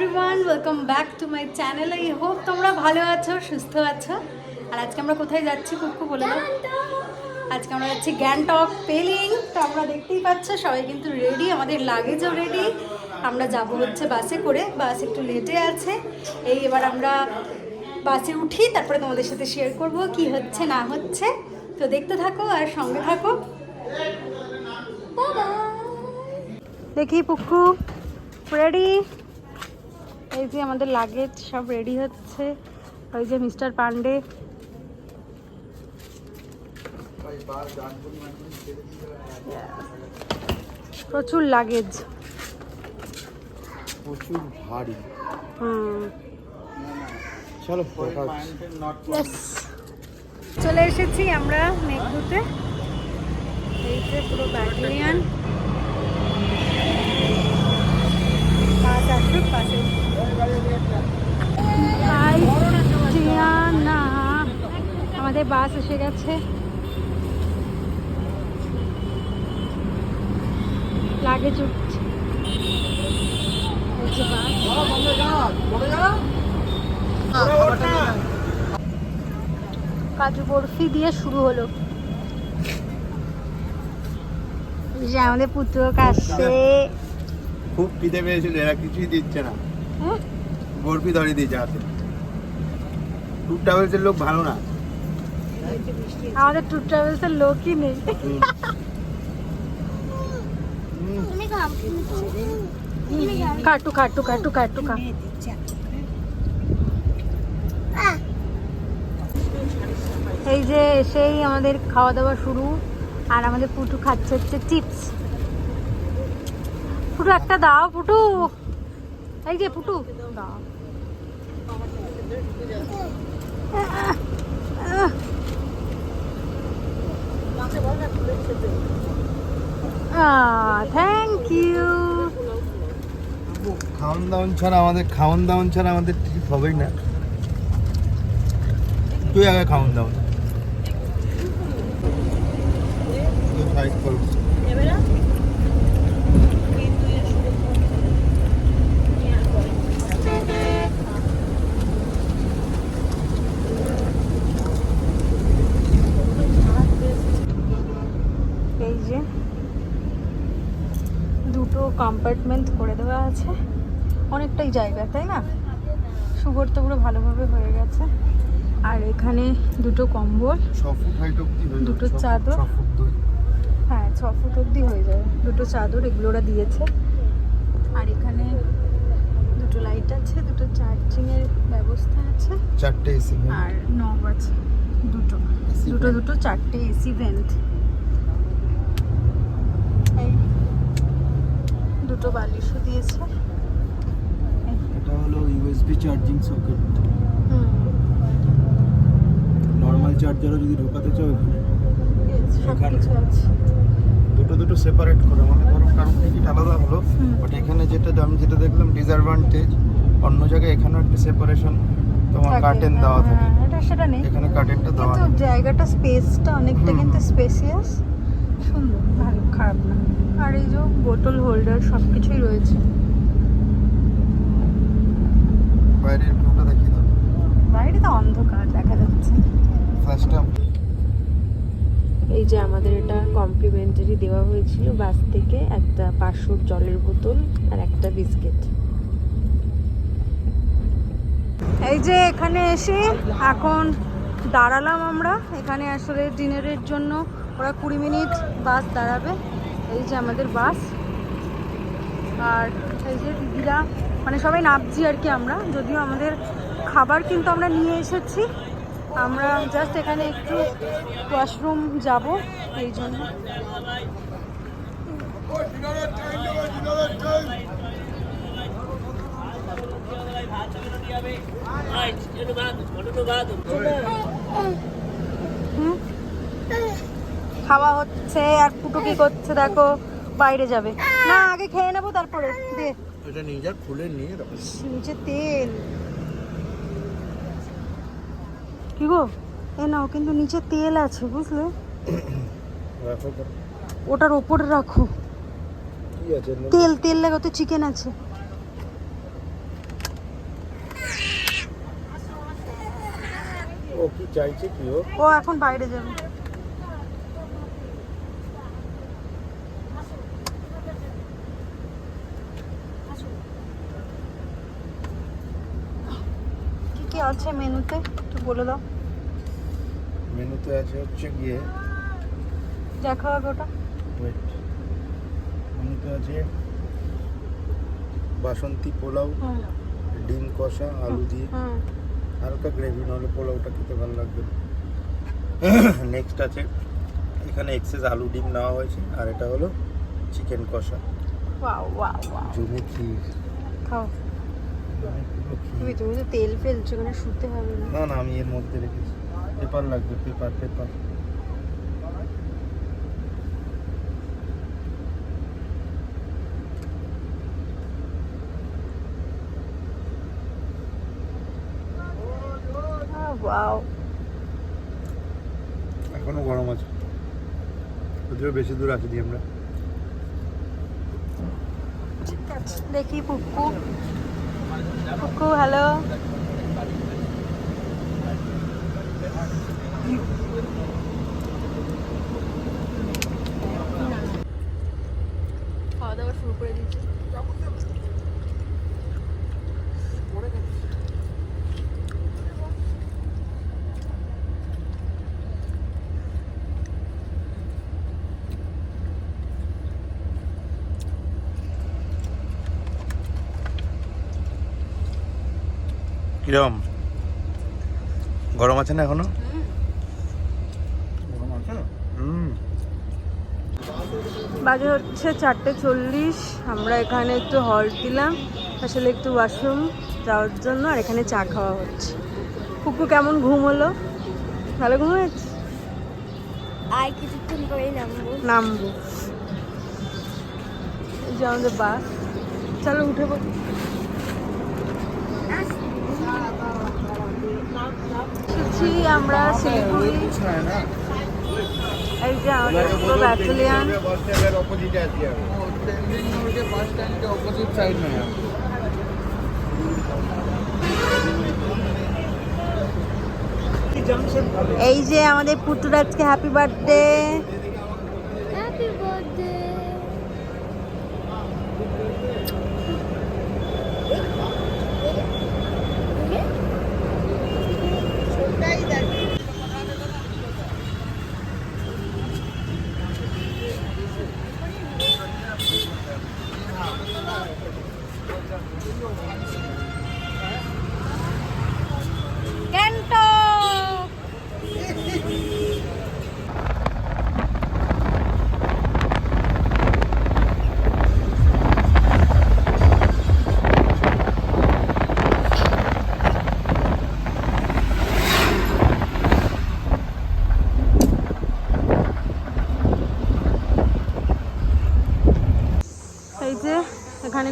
Everyone welcome back to my channel I hope তোমরা ভালো আছো সুস্থ আছো। আর আজকে আমরা কোথায় যাচ্ছি কুকু বলে দাও। আজকে আমরা যাচ্ছি গ্যাংটক পেলিং। তো আমরা দেখতেই পাচ্ছ সবাই কিন্তু রেডি আমাদের লাগেজও রেডি আমরা যাব হচ্ছে বাসে করে বাস একটু লেটে আছে। এই এবার আমরা বাসে উঠি তারপরে তোমাদের সাথে শেয়ার করব কি হচ্ছে না হচ্ছে। তো দেখতে থাকো আর সঙ্গে থাকো। দেখি পুকু রেডি এই যে আমাদের লাগেজ সব রেডি হচ্ছে। ওই যে মিস্টার পান্ডে প্রচুর লাগেজ প্রচুর ভারী। হুম। চলো. চলে এসেছি আমরা মেঘদুতে। এই যে পুরো ব্যাটালিয়ান আমাদের বাস এসে গেছে। বাস। কাজু বরফি দিয়ে শুরু হলো। আমাদের পুত্র কাছে খুব খিদে পেয়েছিল এরা কিছুই দিচ্ছে না। বরফি ধরিয়ে দিয়েছে হাতে। ট্যুর ট্রাভেলসের লোক ভালো না। আমাদের ট্যুর ট্রাভেলস এর লোকই নেই। কাটু কাটু কাটু কাটু কা এই যে সেই আমাদের খাওয়া দাওয়া শুরু আর আমাদের পুটু খাচ্ছে হচ্ছে চিপস। পুটু একটা দাও পুটু এই যে পুটু দাও থ্যাংক ইউ খাওয়ান দাওয়ান ছাড়া আমাদের খাওয়ান দাওয়ান ছাড়া আমাদের ট্রিপ হবেই না। তুই আগে খাওয়ান দাওয়ান ফাইট করবি এই যে দুটো কম্পার্টমেন্ট করে দেওয়া আছে। অনেকটাই জায়গা তাই না? শুভর তো পুরো ভালোভাবে হয়ে গেছে। আর এখানে দুটো কম্বল দুটো চাদর। হ্যাঁ ছ ফুট অব্দি হয়ে যাবে। দুটো চাদর এগুলো ওরা দিয়েছে। আর এখানে দুটো লাইট আছে দুটো চার্জিংয়ের ব্যবস্থা আছে। চারটে এসি আর নব আছে দুটো। দুটো দুটো চারটে এসি ভেন্ট এই দুটো বালিশও দিয়েছে। এটা হলো ইউএসবি চার্জিং সকেট হুম। নর্মাল চার্জারও যদি ঢোকাতে চাও এখানে। দুটো দুটো সেপারেট করে। মানে ধরো কারণ টিকিট আলাদা হলো। বাট এখানে যেটা আমি যেটা দেখলাম ডিসঅ্যাডভান্টেজ অন্য জায়গায় এখানেও একটা সেপারেশন তোমার কার্টেন দেওয়া থাকে। হ্যাঁ, এটা সেটা নেই। এখানে কার্টেনটা দেওয়া কিন্তু জায়গাটা স্পেসটা অনেকটা কিন্তু স্পেসিয়াস সুন্দর ভালো। খারাপ না। আর এই যে বোতল হোল্ডার সব কিছুই রয়েছে। বাইরের ভিউটা দেখিয়ে দাও। বাইরে তো অন্ধকার দেখা যাচ্ছে। ফ্ল্যাশটা এই যে আমাদের এটা কমপ্লিমেন্টারি দেওয়া হয়েছিল বাস থেকে একটা পাঁচশোর জলের বোতল আর একটা বিস্কিট এই যে এখানে এসে এখন দাঁড়ালাম আমরা এখানে আসলে ডিনারের জন্য। ওরা কুড়ি মিনিট বাস দাঁড়াবে। এই যে আমাদের বাস। আর এই যে দিদিরা মানে সবাই নামছি আর কি আমরা। যদিও আমাদের খাবার কিন্তু আমরা নিয়ে এসেছি। আমরা জাস্ট এখানে একটু ওয়াশরুম যাব এই জন্য। হুম? খাওয়া হচ্ছে আর ফুটুকি করছে দেখো বাইরে যাবে। না আগে খেয়ে নেব তারপরে দে। এটা নিয়ে খুলে নিয়ে নিচে তেল। কি গো? এ নাও কিন্তু নিচে তেল আছে বুঝলে? ওটার ওপরে রাখো। তেল তেল লাগতো চিকেন আছে। ও কি চাইছে কি ও এখন বাইরে যাবে। আছে মেনুতে? একটু বলে দাও। মেনুতে আছে হচ্ছে গিয়ে যা খাওয়াবে ওটা। ওয়েট মেনুতে আছে বাসন্তী পোলাও ডিম কষা আলু দিয়ে। হালকা গ্রেভি নাহলে পোলাওটা খেতে ভালো লাগবে। নেক্সট আছে এখানে এক্সেস আলু ডিম নেওয়া হয়েছে আর এটা হলো চিকেন কষা। জমে ক্ষীর। খাও। তুমি। তুমি তো তেল ফেলছো ওখানে শুতে হবে না। না আমি এর মধ্যে রেখেছি। পেপার লাগবে পেপার পেপার। ওয়াও এখনও গরম আছে। যদিও বেশি দূর আছে দিয়ে আমরা। দেখি পুক্কু পুক্কু হ্যালো কিরম? গরম আছে না এখনও? গরম আছে? হুম। বাজে হচ্ছে চারটে চল্লিশ। আমরা এখানে একটু হল্ট দিলাম। আসলে একটু ওয়াশরুম যাওয়ার জন্য আর এখানে চা খাওয়া হচ্ছে। কুকু কেমন ঘুম হলো? ভালো ঘুম হয়েছে? আর কিছুক্ষণ নামবো। নামবো। যে আমাদের বাস চলো উঠে পড়ি। যাচ্ছি আমরা শিলিগুড়ি এই যে আমাদের পুরো ব্যাটালিয়ান। এই যে আমাদের পুটুর হ্যাপি বার্থডে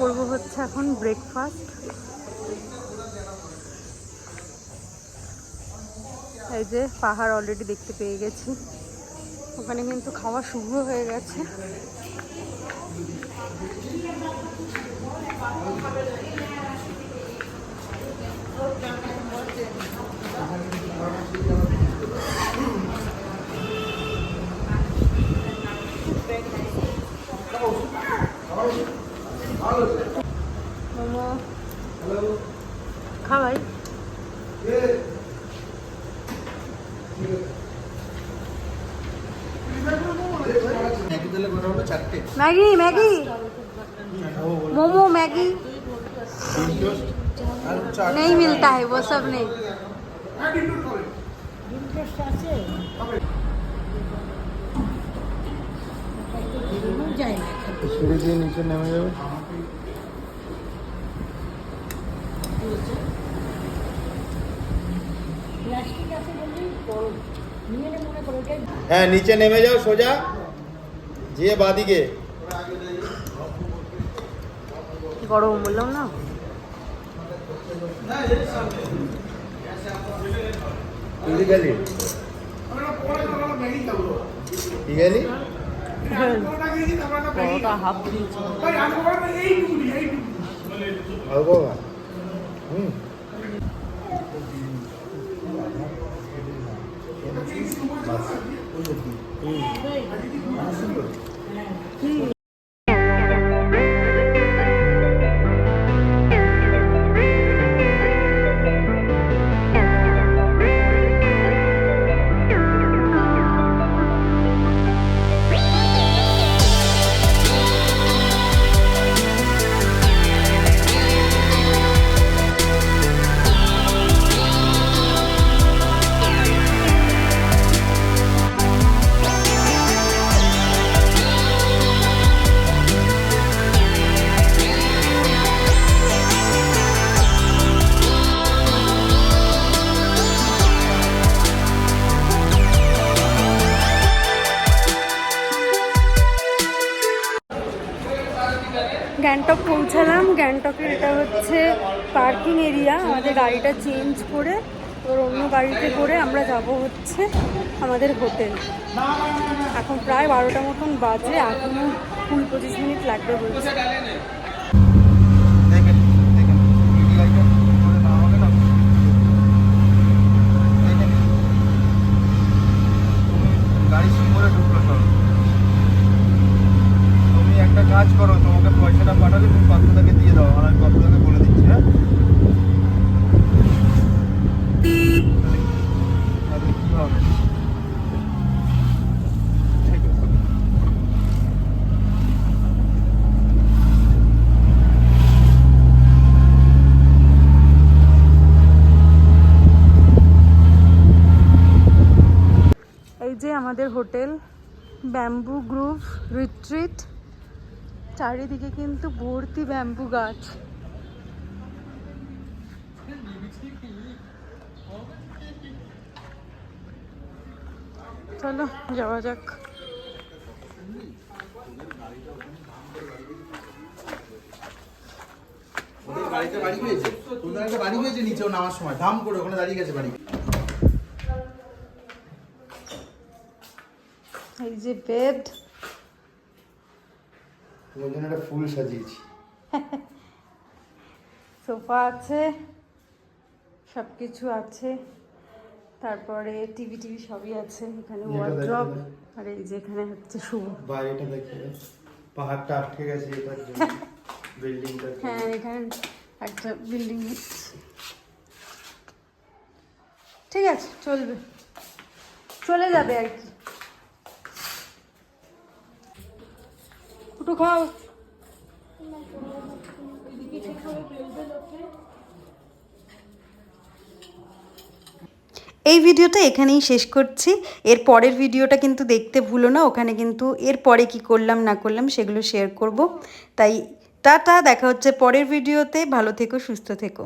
করব হচ্ছে এখন ব্রেকফাস্ট এই যে পাহাড় অলরেডি দেখতে পেয়ে গেছি। ওখানে কিন্তু খাওয়া শুরু হয়ে গেছে। ম্যাগি ম্যাগি मोमो मैगी नहीं मिलता है वो सब नहीं সিঁড়ি দিয়ে নিচে নেমে যাবে হ্যাঁ নিচে নেমে যাও সোজা যেয়ে বাদিকে। গরম বললাম না? তুই গেলি কি গেলি অল্প খা। গ্যাংটক পৌঁছালাম। গ্যাংটকের এটা হচ্ছে পার্কিং এরিয়া আমাদের গাড়িটা চেঞ্জ করে ওর অন্য গাড়িতে করে আমরা যাব হচ্ছে আমাদের হোটেল এখন প্রায় বারোটা মতন বাজে এখনও কুড়ি পঁচিশ মিনিট লাগবে বলছে দেখেন দেখেন ভিডিওটা করে না হবে না দেখেন তুমি গাড়ি সিঙ্গলে ঢুকলো সব তুমি একটা কাজ করো তোমাকে পয়সাটা পাঠালে তুমি পাত্রটাকে দিয়ে দাও আর আমি পাত্রটাকে বলে দিচ্ছি হ্যাঁ তাহলে কি হবে ঠিক আছে এই যে আমাদের হোটেল, ব্যাম্বু গ্রুভ, রিট্রিট। চারিদিকে কিন্তু ভর্তি ব্যাম্বু গাছ। চলো, যাওয়া যাক। বাড়ি হয়েছে? বাড়ি হয়েছে নিচেও নামার সময়। ধাম করে ওখানে দাঁড়িয়ে গেছে বাড়ি। যে বেড তোমার জন্য একটা ফুল সাজিয়েছি। সোফা আছে সব কিছু আছে তারপরে টিভি টিভি সবই আছে এখানে ওয়ার্ড্রপ আর এই যে এখানে হচ্ছে শুভ। বাইরেটা দেখে। পাহাড়টা আটকে গেছে এটার জন্য। বিল্ডিংটা হ্যাঁ এখানে একটা বিল্ডিং ঠিক আছে চলবে। চলে যাবে আর কি। একটু খাও। এই ভিডিওটা এখানেই শেষ করছি। এর পরের ভিডিওটা কিন্তু দেখতে ভুলো না। ওখানে কিন্তু এর পরে কি করলাম, না করলাম সেগুলো শেয়ার করব। তাই টাটা, দেখা হচ্ছে পরের ভিডিওতে। ভালো থেকো, সুস্থ থেকো।